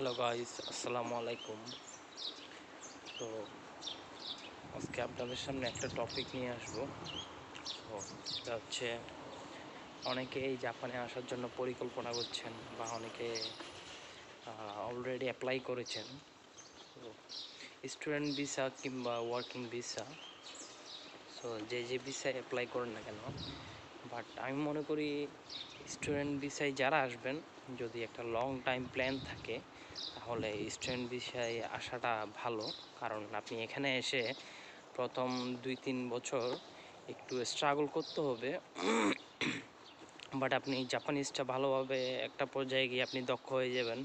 Hello guys, আসসালামু আলাইকুম। তো আজকে আপনাদের সামনে একটা টপিক নিয়ে আসব। তো সেটা হচ্ছে অনেকে এই জাপানে আসার জন্য পরিকল্পনা করছেন বা অনেকে অলরেডি অ্যাপ্লাই করেছেন। তো স্টুডেন্ট ভিসা কিংবা ওয়ার্কিং ভিসা সো যে যে ভিসায় অ্যাপ্লাই করেন না কেন বাট আমি মনে করি স্টুডেন্ট ভিসায় যারা আসবেন, যদি একটা লং টাইম প্ল্যান থাকে, তাহলে স্টুডেন্ট ভিসায় আসাটা ভালো। কারণ আপনি এখানে এসে প্রথম দুই তিন বছর একটু স্ট্রাগল করতে হবে। বাট আপনি জাপানিজটা ভালোভাবে একটা পর্যায়ে গিয়ে আপনি দক্ষ হয়ে যাবেন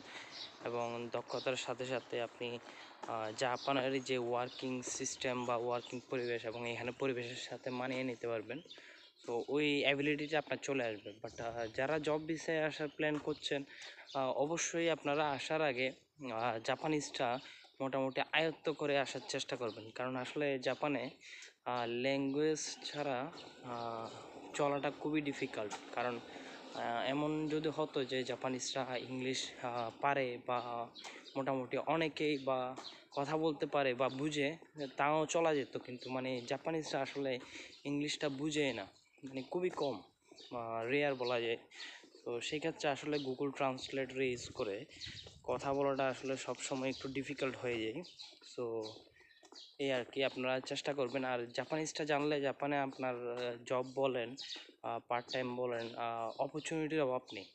এবং দক্ষতার সাথে সাথে আপনি জাপানের যে ওয়ার্কিং সিস্টেম বা ওয়ার্কিং পরিবেশ এবং এখানে পরিবেশের সাথে মানিয়ে নিতে পারবেন। তো ওই অ্যাবিলিটিটা আপনার চলে আসবে। বাট যারা জব বিষয়ে আসার প্ল্যান করছেন অবশ্যই আপনারা আসার আগে জাপানিজটা মোটামুটি আয়ত্ত করে আসার চেষ্টা করবেন। কারণ আসলে জাপানে ল্যাঙ্গুয়েজ ছাড়া চলাটা খুবই ডিফিকাল্ট কারণ এমন যদি হতো যে জাপানিজরা ইংলিশ পারে বা মোটামুটি অনেকেই বা কথা বলতে পারে বা বুঝে, তাও চলা যেত। কিন্তু মানে জাপানিজরা আসলে ইংলিশটা বুঝে না। মানে খুবই কম রেয়ার বলা যায়। তো সেক্ষেত্রে আসলে গুগল ট্রান্সলেটর ইউজ করে কথা বলাটা আসলে সবসময় একটু ডিফিকাল্ট হয়ে যায়। সো এই আর কি, আপনারা চেষ্টা করবেন। আর জাপানিজটা জানলে জাপানে আপনার জব বলেন পার্ট টাইম বলেন অপরচুনিটির অভাব নেই।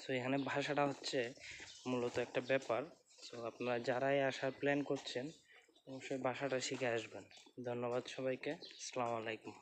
সো এখানে ভাষাটা হচ্ছে মূলত একটা ব্যাপার। সো আপনারা যারাই আসার প্ল্যান করছেন, অবশ্যই ভাষাটা শিখে আসবেন। ধন্যবাদ সবাইকে। আসসালামু আলাইকুম।